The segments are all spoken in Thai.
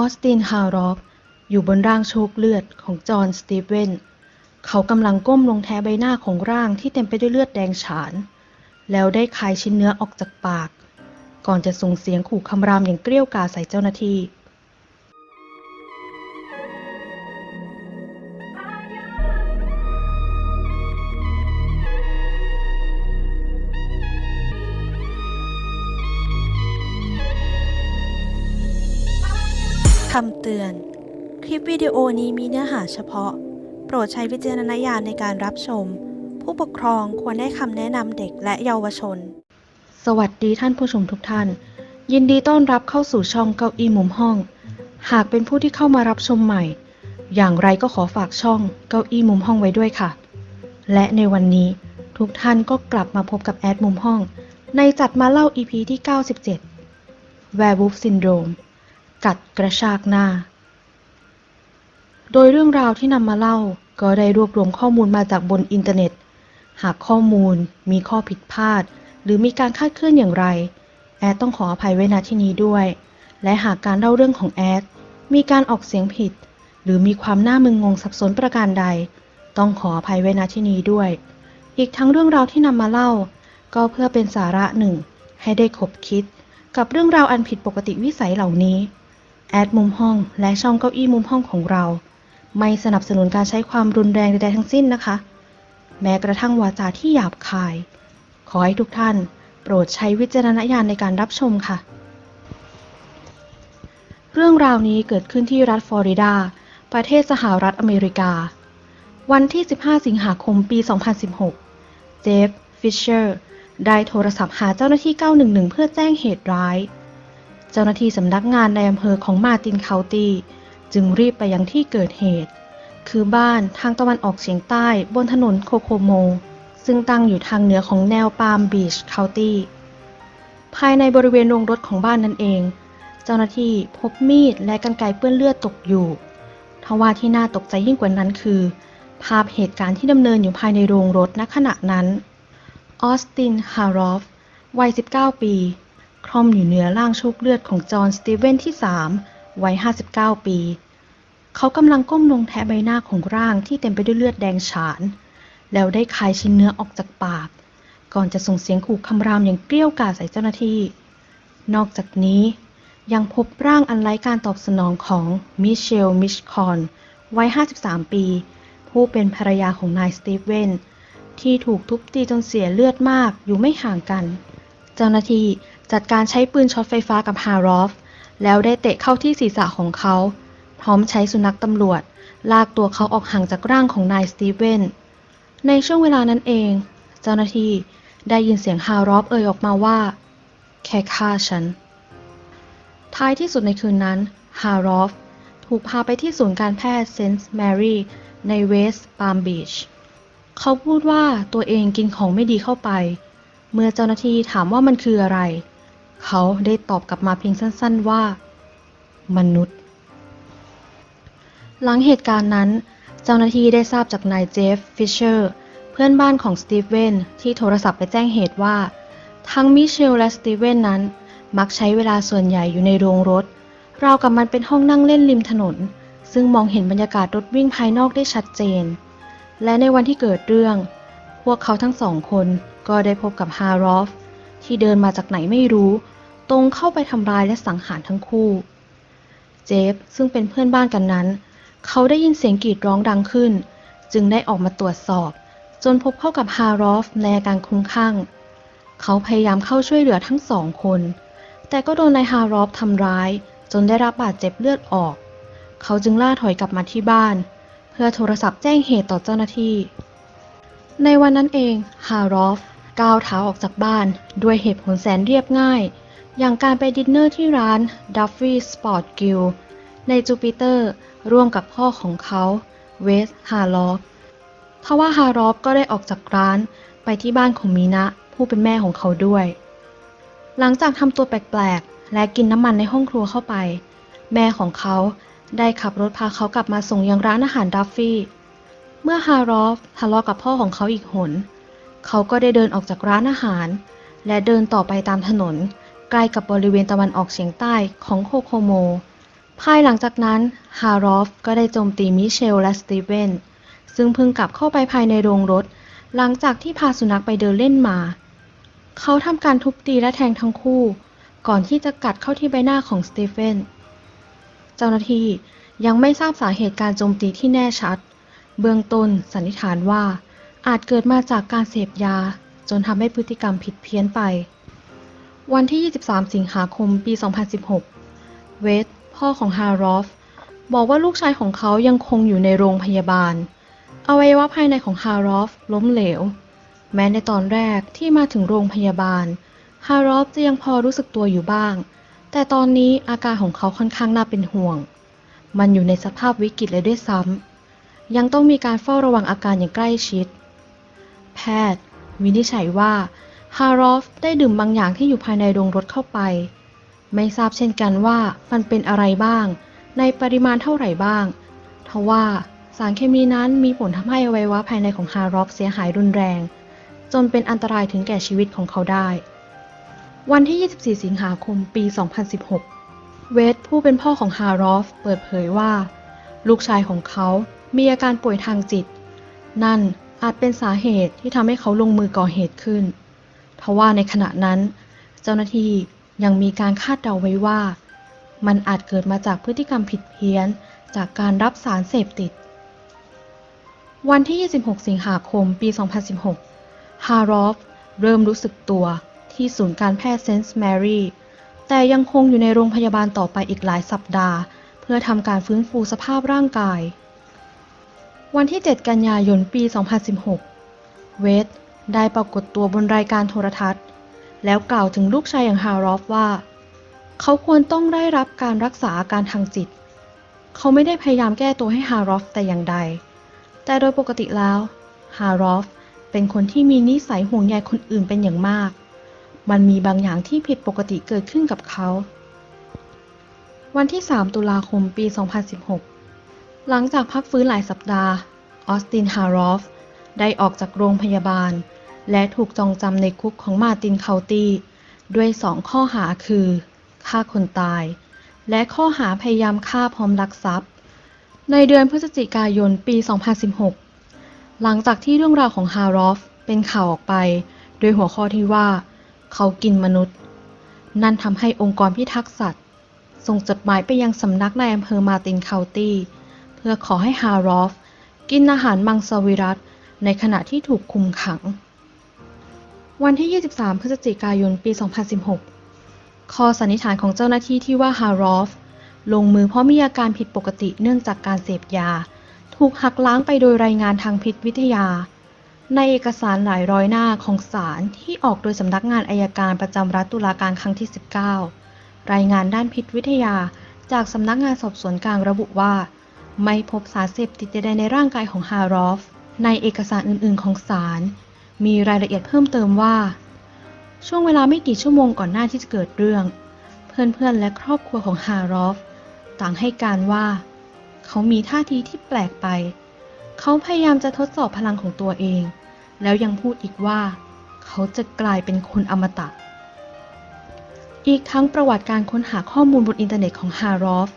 อสตินฮารอฟอยู่บนร่างโชกเลือดของจอห์นสตีเวนเขากำลังก้มลงแทะใบหน้าของร่างที่เต็มไปด้วยเลือดแดงฉาน แล้วได้คายชิ้นเนื้อออกจากปาก ก่อนจะส่งเสียงขู่คำรามอย่างเกรี้ยวกราดใส่เจ้าหน้าที่ คำเตือน คลิปวิดีโอนี้มีเนื้อหาเฉพาะ โปรดใช้วิจารณญาณในการรับชม ผู้ปกครองควรให้คำแนะนำเด็กและเยาวชน สวัสดีท่านผู้ชมทุกท่าน ยินดีต้อนรับเข้าสู่ช่องเก้าอี้มุมห้อง หากเป็นผู้ที่เข้ามารับชมใหม่ อย่างไรก็ขอฝากช่องเก้าอี้มุมห้องไว้ด้วยค่ะ และในวันนี้ทุกท่านก็กลับมาพบกับแอดมุมห้อง ในจัดมาเล่า EP ที่ 97 Werewolf Syndrome กัดกระชากหน้า โดยเรื่องราวที่นำมาเล่าก็ได้รวบรวมข้อมูลมาจากบนอินเทอร์เน็ต หากข้อมูลมีข้อผิดพลาด หรือมีการคาดเคลื่อนอย่างไร แอดต้องขออภัยไว้ณที่นี้ด้วย และหากการเล่าเรื่องของแอดมีการออกเสียงผิด หรือมีความน่ามึนงงสับสนประการใด ต้องขออภัยไว้ณที่นี้ด้วย อีกทั้งเรื่องราวที่นำมาเล่า ก็เพื่อเป็นสาระหนึ่งให้ได้คบคิดกับเรื่องราวอันผิดปกติวิสัยเหล่านี้ แอดมุมห้อง และช่องเก้าอี้มุมห้องของเรา ไม่สนับสนุนการใช้ความรุนแรงใดๆทั้งสิ้นนะคะ แม้กระทั่งวาจาที่หยาบคาย ขอให้ทุกท่าน โปรดใช้วิจารณญาณในการรับชมค่ะ เรื่องราวนี้เกิดขึ้นที่รัฐฟลอริดา ประเทศสหรัฐอเมริกา วันที่ 15 สิงหาคมปี 2016 เจฟ ฟิชเชอร์ ได้โทรศัพท์หาเจ้าหน้าที่ 911 เพื่อแจ้งเหตุร้าย เจ้าหน้าที่สำนักงานในอำเภอของมาตินเคาตี้จึงรีบไปยังที่เกิดเหตุ คือบ้านทางตะวันออกเฉียงใต้บนถนนโคโคโม ซึ่งตั้งอยู่ทางเหนือของแนวปาล์มบีชเคาตี้ภายในบริเวณโรงรถของบ้านนั่นเอง เจ้าหน้าที่พบมีดและกรรไกรเปื้อนเลือดตกอยู่ทว่าที่น่าตกใจยิ่งกว่านั้นคือ ภาพเหตุการณ์ที่ดำเนินอยู่ภายในโรงรถณขณะนั้น ออสติน ฮารอฟ วัย 19 ปี คล่อมอยู่เหนือร่างโชคเลือดของจอห์นสตีเวนที่3วัย 59 ปี เขากำลังก้มลงแทะใบหน้าของร่างที่เต็มไปด้วยเลือดแดงฉาน แล้วได้คายชิ้นเนื้อออกจากปาก ก่อนจะส่งเสียงขู่คำรามอย่างเกรี้ยวกราดใส่เจ้าหน้าที่ นอกจากนี้ยังพบร่างอันไร้การตอบสนองของมิเชล มิชคอน วัย 53 ปี ผู้เป็นภรรยาของนายสตีเวนที่ถูกทุบตีจนเสียเลือดมากอยู่ไม่ห่างกัน เจ้าหน้าที่ จัดการใช้ปืนช็อตไฟฟ้ากับฮารอฟ แล้วได้เตะเข้าที่ศีรษะของเขา พร้อมใช้สุนัขตำรวจ ลากตัวเขาออกห่างจากร่างของนายสตีเวน ในช่วงเวลานั้นเอง เจ้าหน้าที่ได้ยินเสียงฮารอฟเอ่ยออกมาว่า แค่ฆ่าฉัน ท้ายที่สุดในคืนนั้น ฮารอฟถูกพาไปที่ศูนย์การแพทย์เซนต์แมรี่ในเวสต์ปาล์มบีช เขาพูดว่าตัวเองกินของไม่ดีเข้าไป เมื่อเจ้าหน้าที่ถามว่ามันคืออะไร เขาได้ตอบกลับมาเพียงสั้นๆว่า มนุษย์ หลังเหตุการณ์นั้น เจ้าหน้าที่ได้ทราบจากนายเจฟฟิชเชอร์ เพื่อนบ้านของสตีเวนที่โทรศัพท์ไปแจ้งเหตุว่า ทั้งมิเชลและสตีเวนนั้น มักใช้เวลาส่วนใหญ่อยู่ในโรงรถ ราวกับมันเป็นห้องนั่งเล่นริมถนน ซึ่งมองเห็นบรรยากาศรถวิ่งภายนอกได้ชัดเจน และในวันที่เกิดเรื่อง พวกเขาทั้งสองคนก็ได้พบกับฮารอฟ ที่เดินมาจากไหนไม่รู้ ตรงเข้าไปทำร้ายและสังหารทั้งคู่ เจฟซึ่งเป็นเพื่อนบ้านกันนั้น เขาได้ยินเสียงกรีดร้องดังขึ้น จึงได้ออกมาตรวจสอบ จนพบเข้ากับฮารอฟในอาการคลุ้มคลั่ง เขาพยายามเข้าช่วยเหลือทั้งสองคน แต่ก็โดนนายฮารอฟทำร้าย จนได้รับบาดเจ็บเลือดออก เขาจึงล่าถอยกลับมาที่บ้าน เพื่อโทรศัพท์แจ้งเหตุต่อเจ้าหน้าที่ ในวันนั้นเองฮารอฟ ก้าวเท้าออกจากบ้าน ด้วยเหตุผลแสนเรียบง่าย อย่างการไปดินเนอร์ที่ร้าน Duffy Sport Grill ในจูปิเตอร์ร่วมกับพ่อของเขาเวสฮารอฟทว่าฮารอฟก็ได้ออกจากร้านไปที่บ้านของมีนะผู้เป็นแม่ของเขาด้วย หลังจากทำตัวแปลกๆ และกินน้ำมันในห้องครัวเข้าไป แม่ของเขาได้ขับรถพาเขากลับมาส่งยังร้านอาหารดัฟฟี่ เมื่อฮารอฟทะเลาะกับพ่อของเขาอีกหน เขาก็ได้เดินออกจากร้านอาหาร และเดินต่อไปตามถนน ใกล้กับบริเวณตะวันออกเฉียงใต้ของโคโคโม ภายหลังจากนั้น ฮารอฟก็ได้โจมตีมิเชลและสตีเวนซึ่งเพิ่งกลับเข้าไปภายในโรงรถ หลังจากที่พาสุนัขไปเดินเล่นมา เขาทำการทุบตีและแทงทั้งคู่ ก่อนที่จะกัดเข้าที่ใบหน้าของสตีเฟนเจ้าหน้าที่ยังไม่ทราบสาเหตุการโจมตีที่แน่ชัด เบื้องต้นสันนิษฐานว่า อาจเกิดมาจากการเสพยา จนทำให้พฤติกรรมผิดเพี้ยนไป วันที่ 23 สิงหาคม ปี 2016 เวท พ่อของฮารอฟ บอกว่าลูกชายของเขายังคงอยู่ในโรงพยาบาล อวัยวะภายในของฮารอฟล้มเหลว แม้ในตอนแรกที่มาถึงโรงพยาบาล ฮารอฟจะยังพอรู้สึกตัวอยู่บ้าง แต่ตอนนี้อาการของเขาค่อนข้างน่าเป็นห่วง มันอยู่ในสภาพวิกฤตเลยด้วยซ้ำยังต้องมีการเฝ้าระวังอาการอย่างใกล้ชิด แพทย์ วินิจฉัยว่าฮารอฟได้ดื่มบางอย่างที่อยู่ภายในโรงรถเข้าไป ไม่ทราบเช่นกันว่ามันเป็นอะไรบ้าง ในปริมาณเท่าไหร่บ้าง ทว่าสารเคมีนั้นมีผลทำให้อวัยวะภายในของฮารอฟเสียหายรุนแรง จนเป็นอันตรายถึงแก่ชีวิตของเขาได้ วันที่ 24 สิงหาคมปี 2016 เวทผู้เป็นพ่อของฮารอฟเปิดเผยว่า ลูกชายของเขามีอาการป่วยทางจิต นั่น อาจเป็นสาเหตุที่ทำให้เขาลงมือก่อเหตุขึ้น ทว่าในขณะนั้น เจ้าหน้าที่ยังมีการคาดเดาไว้ว่า มันอาจเกิดมาจากพฤติกรรมผิดเพี้ยนจากการรับสารเสพติด วันที่ 26 สิงหาคม ปี 2016 ฮารอฟเริ่มรู้สึกตัวที่ศูนย์การแพทย์เซนต์แมรี่ แต่ยังคงอยู่ในโรงพยาบาลต่อไปอีกหลายสัปดาห์ เพื่อทำการฟื้นฟูสภาพร่างกาย วันที่ 7 กันยายน ปี 2016 เวทได้ปรากฏตัวบนรายการโทรทัศน์ แล้วกล่าวถึงลูกชายอย่างฮารอฟว่า เขาควรต้องได้รับการรักษาอาการทางจิต เขาไม่ได้พยายามแก้ตัวให้ฮารอฟแต่อย่างใด แต่โดยปกติแล้ว ฮารอฟเป็นคนที่มีนิสัยห่วงใยคนอื่นเป็นอย่างมาก มันมีบางอย่างที่ผิดปกติเกิดขึ้นกับเขา วันที่ 3 ตุลาคม ปี 2016 หลังจากพักฟื้นหลายสัปดาห์ ออสตินฮารอฟ ได้ออกจากโรงพยาบาล และถูกจองจำในคุกของมาตินเคาตี้ด้วยสองข้อหาคือฆ่าคนตาย และข้อหาพยายามฆ่าพร้อมลักทรัพย์ ในเดือนพฤศจิกายนปี 2016 หลังจากที่เรื่องราวของฮารอฟเป็นข่าวออกไป โดยหัวข้อที่ว่า เขากินมนุษย์ นั่นทำให้องค์กรพิทักษ์สัตว์ ส่งจดหมายไปยังสำนักในอำเภอมาตินเคาตี้ เพื่อขอให้ฮารอฟ กินอาหารมังสวิรัตในขณะที่ถูกคุมขัง วันที่ 23 พฤศจิกายน ปี 2016 ข้อสันนิษฐานของเจ้าหน้าที่ที่ว่าฮารอฟ ลงมือเพราะมีอาการผิดปกติเนื่องจากการเสพยา ถูกหักล้างไปโดยรายงานทางพิษวิทยา ในเอกสารหลายร้อยหน้าของศาลที่ออกโดยสำนักงานอายการประจำรัฐตุลาการครั้งที่ 19 รายงานด้านพิษวิทยาจากสำนักงานสอบสวนกลางระบุว่า ไม่พบสารเสพติดใดๆในร่างกายของฮารอฟ ในเอกสารอื่นๆของศาลมีรายละเอียดเพิ่มเติมว่า ช่วงเวลาไม่กี่ชั่วโมงก่อนหน้าที่จะเกิดเรื่อง เพื่อนๆ และครอบครัวของฮารอฟ ต่างให้การว่า เขามีท่าทีที่แปลกไป เขาพยายามจะทดสอบพลังของตัวเอง แล้วยังพูดอีกว่า เขาจะกลายเป็นคนอมตะ อีกทั้งประวัติการค้นหาข้อมูลบนอินเทอร์เน็ตของฮารอฟ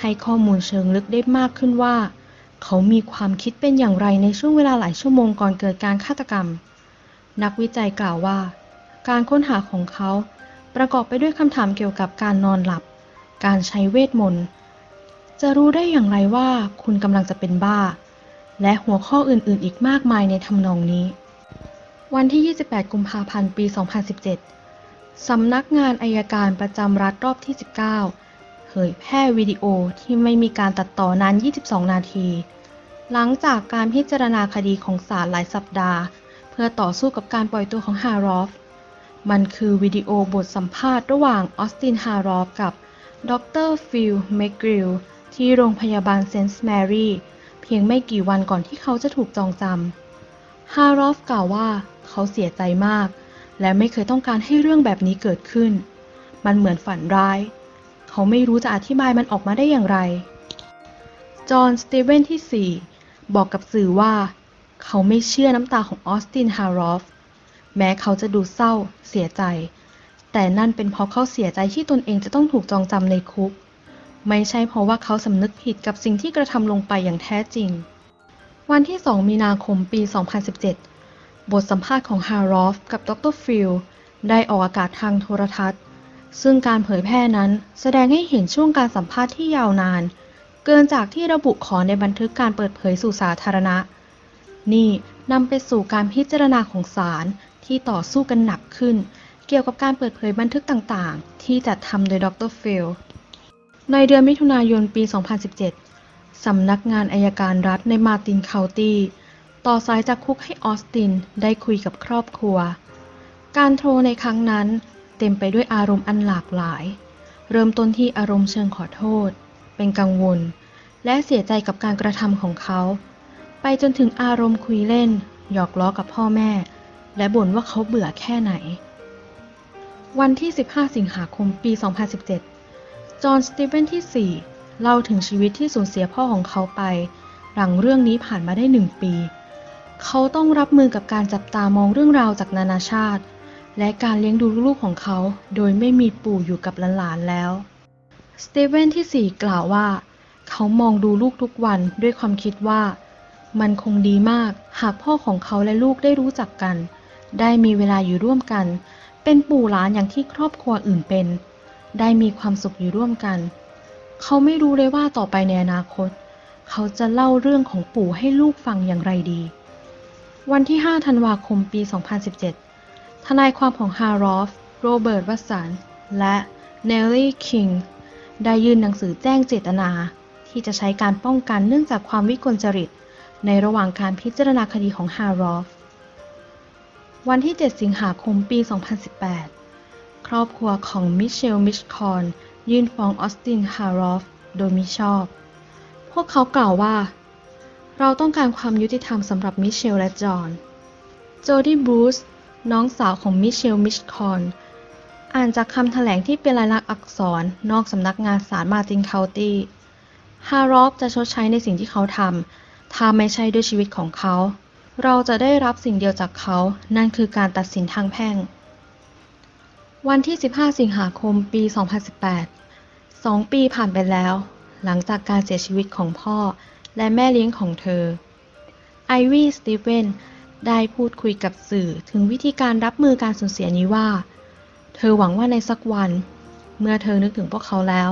ให้ข้อมูลเชิงลึกได้มากขึ้นว่า เขามีความคิดเป็นอย่างไรในช่วงเวลาหลายชั่วโมงก่อนเกิดการฆาตกรรม นักวิจัยกล่าวว่า การค้นหาของเขาประกอบไปด้วยคำถามเกี่ยวกับการนอนหลับ การใช้เวทมนต์ จะรู้ได้อย่างไรว่าคุณกำลังจะเป็นบ้า และหัวข้ออื่น ๆ อีกมากมายในทำนองนี้ วันที่ 28 กุมภาพันธ์ ปี 2017สำนักงานอายการประจำรัฐรอบที่ 19 ยแพร่วิดีโอที่ไม่มีการตัดต่อนาน 22 นาที หลังจากการพิจารณาคดีของศาลหลายสัปดาห์ เพื่อต่อสู้กับการปล่อยตัวของฮารอฟ มันคือวิดีโอบทสัมภาษณ์ระหว่างออสตินฮารอฟกับดรฟิลแมกริลที่โรงพยาบาลเซนต์แมรี่เพียงไม่กี่วันก่อนที่เขาจะถูกจองจำฮารอฟกล่าวว่าเขาเสียใจมาก และไม่เคยต้องการให้เรื่องแบบนี้เกิดขึ้น มันเหมือนฝันร้าย เขาไม่รู้จะอธิบายมันออกมาได้อย่างไร จอห์นสตีเวนที่ 4 บอกกับสื่อว่า เขาไม่เชื่อน้ำตาของออสติน ฮารอฟ แม้เขาจะดูเศร้า เสียใจ แต่นั่นเป็นเพราะเขาเสียใจที่ตนเองจะต้องถูกจองจำในคุก ไม่ใช่เพราะว่าเขาสำนึกผิดกับสิ่งที่กระทำลงไปอย่างแท้จริง วันที่ 2 มีนาคมปี 2017 บทสัมภาษณ์ของฮารอฟกับดรฟิลได้ออกอากาศทางโทรทัศน์ ซึ่งการเผยแพร่นั้นแสดงให้เห็นช่วงการสัมภาษณ์ที่ยาวนาน เกินจากที่ระบุขอในบันทึกการเปิดเผยสู่สาธารณะ นี่นำไปสู่การพิจารณาของศาลที่ต่อสู้กันหนักขึ้น เกี่ยวกับการเปิดเผยบันทึกต่างๆ ที่จัดทำโดยดรฟิลในเดือนมิถุนายนปี 2017 สำนักงานอายการรัฐในมาตินเคานตี้ต่อสายจากคุกให้ออสตินได้คุยกับครอบครัว การโทรในครั้งนั้น เต็มไปด้วยอารมณ์อันหลากหลาย เริ่มต้นที่อารมณ์เชิงขอโทษ เป็นกังวล และเสียใจกับการกระทำของเขา ไปจนถึงอารมณ์คุยเล่น หยอกล้อกับพ่อแม่ และบ่นว่าเขาเบื่อแค่ไหน วันที่ 15 สิงหาคมปี 2017 จอห์น สตีเวนที่ 4 เล่าถึงชีวิตที่สูญเสียพ่อของเขาไป หลังเรื่องนี้ผ่านมาได้หนึ่งปี เขาต้องรับมือกับการจับตามองเรื่องราวจากนานาชาติ และการเลี้ยงดูลูกของเขา โดยไม่มีปู่อยู่กับหลานๆแล้วสตีเวนที่ 4 กล่าวว่า เขามองดูลูกทุกวันด้วยความคิดว่า มันคงดีมากหากพ่อของเขาและลูกได้รู้จักกัน ได้มีเวลาอยู่ร่วมกัน เป็นปู่หลานอย่างที่ครอบครัวอื่นเป็น ได้มีความสุขอยู่ร่วมกัน เขาไม่รู้เลยว่าต่อไปในอนาคต เขาจะเล่าเรื่องของปู่ให้ลูกฟังอย่างไรดี วันที่ 5 ธันวาคม ปี 2017 ทนายความของฮารอฟ โรเบิร์ต วัตสัน และเนลลี่ คิง ได้ยื่นหนังสือแจ้งเจตนา ที่จะใช้การป้องกันเนื่องจากความวิกลจริต ในระหว่างการพิจารณาคดีของฮารอฟ วันที่ 7 สิงหาคม ปี 2018 ครอบครัวของมิเชล มิชคอน ยื่นฟ้องออสติน ฮารอฟ โดยมิชอบ พวกเขากล่าวว่า เราต้องการความยุติธรรมสำหรับมิเชลและจอห์น โจดี้ บรูซ น้องสาวของมิเชล มิชคอน อ่านจากคำแถลงที่เป็นลายลักษณ์อักษรนอกสำนักงานศาลมาตินเคาตี้ฮารอฟจะชดใช้ในสิ่งที่เขาทำ ถ้าไม่ใช่ด้วยชีวิตของเขา เราจะได้รับสิ่งเดียวจากเขา นั่นคือการตัดสินทางแพ่ง วันที่ 15 สิงหาคม ปี 2018 สองปีผ่านไปแล้ว หลังจากการเสียชีวิตของพ่อและแม่เลี้ยงของเธอ ไอวี่ สตีเวน ได้พูดคุยกับสื่อถึงวิธีการรับมือการสูญเสียนี้ว่า เธอหวังว่าในสักวัน เมื่อเธอนึกถึงพวกเขาแล้ว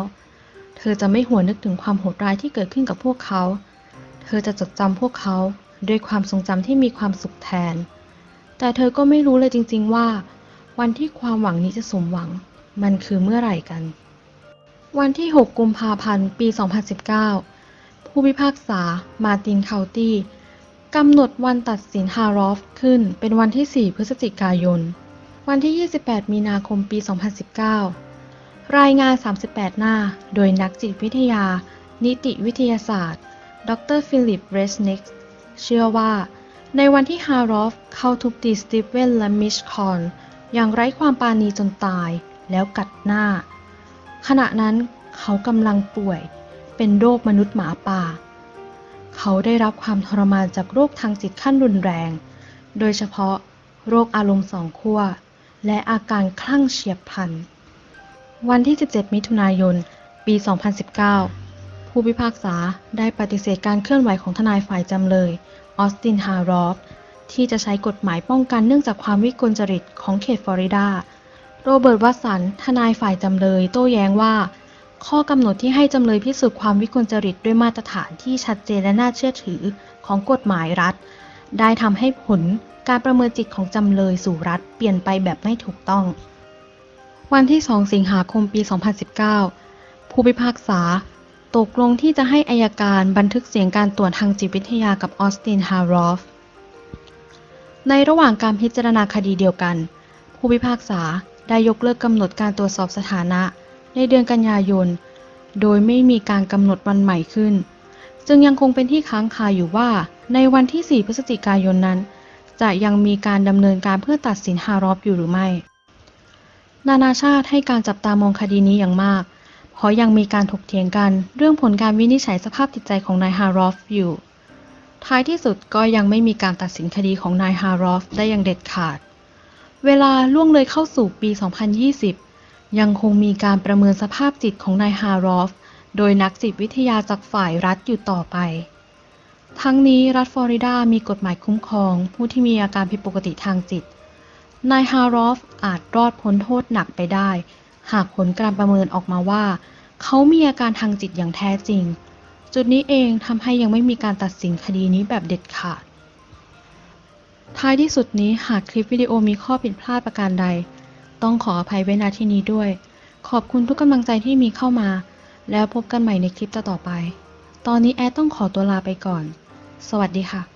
เธอจะไม่หวนนึกถึงความโหดร้ายที่เกิดขึ้นกับพวกเขา เธอจะจดจำพวกเขาด้วยความทรงจำที่มีความสุขแทน แต่เธอก็ไม่รู้เลยจริง ๆว่า วันที่ความหวังนี้จะสมหวัง มันคือเมื่อไหร่กัน วันที่ 6 กุมภาพันธ์ ปี 2019 ผู้พิพากษา มาติน เคาตี้ กำหนดวันตัดสินฮารอฟขึ้นเป็นวันที่ 4 พฤศจิกายน วันที่ 28 มีนาคมปี 2019 รายงาน 38 หน้า โดยนักจิตวิทยา นิติวิทยาศาสตร์ ดรฟิลิป เรสนิกเชื่อว่า ในวันที่ฮารอฟเข้าทุบตีสตีเวนและมิชคอน อย่างไร้ความปราณีจนตาย แล้วกัดหน้า ขณะนั้นเขากำลังป่วย เป็นโรคมนุษย์หมาป่า เขาได้รับความทรมานจากโรคทางจิตขั้นรุนแรง โดยเฉพาะโรคอารมณ์สองขั้ว และอาการคลั่งเฉียบพลัน วันที่ 17 มิถุนายน ปี 2019 ผู้พิพากษาได้ปฏิเสธการเคลื่อนไหวของทนายฝ่ายจำเลย ออสติน ฮารอฟ ที่จะใช้กฎหมายป้องกันเนื่องจากความวิกลจริตของเขตฟลอริดา โรเบิร์ต วัตสัน ทนายฝ่ายจำเลย โต้แย้งว่า ข้อกำหนดที่ให้จำเลยพิสูจน์ความวิกลจริตด้วยมาตรฐานที่ชัดเจนและน่าเชื่อถือของกฎหมายรัฐ ได้ทำให้ผลการประเมินจิตของจำเลยสู่รัฐเปลี่ยนไปแบบไม่ถูกต้อง วันที่ 2 สิงหาคมปี 2019 ผู้พิพากษา ตกลงที่จะให้อายการบันทึกเสียงการตรวจทางจิตวิทยากับออสตินฮารอฟ ในระหว่างการพิจารณาคดีเดียวกัน ผู้พิพากษาได้ยกเลิกกำหนดการตรวจสอบสถานะ ในเดือนกันยายน โดยไม่มีการกำหนดวันใหม่ขึ้น จึงยังคงเป็นที่ค้างคาอยู่ว่า ในวันที่ 4 พฤศจิกายนนั้น จะยังมีการดำเนินการเพื่อตัดสินฮารอฟอยู่หรือไม่ นานาชาติให้การจับตามองคดีนี้อย่างมาก เพราะยังมีการถกเถียงกันเรื่องผลการวินิจฉัยสภาพจิตใจของนายฮารอฟอยู่ ท้ายที่สุดก็ยังไม่มีการตัดสินคดีของนายฮารอฟได้อย่างเด็ดขาด เวลาล่วงเลยเข้าสู่ปี 2020 ยังคงมีการประเมินสภาพจิตของนายฮารอฟ โดยนักจิตวิทยาจากฝ่ายรัฐอยู่ต่อไป ทั้งนี้รัฐฟลอริดามีกฎหมายคุ้มครอง ผู้ที่มีอาการผิดปกติทางจิต นายฮารอฟอาจรอดพ้นโทษหนักไปได้ หากผลการประเมินออกมาว่า เขามีอาการทางจิตอย่างแท้จริง จุดนี้เองทำให้ยังไม่มีการตัดสินคดีนี้แบบเด็ดขาด ท้ายที่สุดนี้หากคลิปวิดีโอมีข้อผิดพลาดประการใด ต้องขออภัยไว้ณที่นี้ด้วย ขอบคุณทุกกำลังใจที่มีเข้ามา แล้วพบกันใหม่ในคลิปต่อๆไป ตอนนี้แอดต้องขอตัวลาไปก่อน สวัสดีค่ะ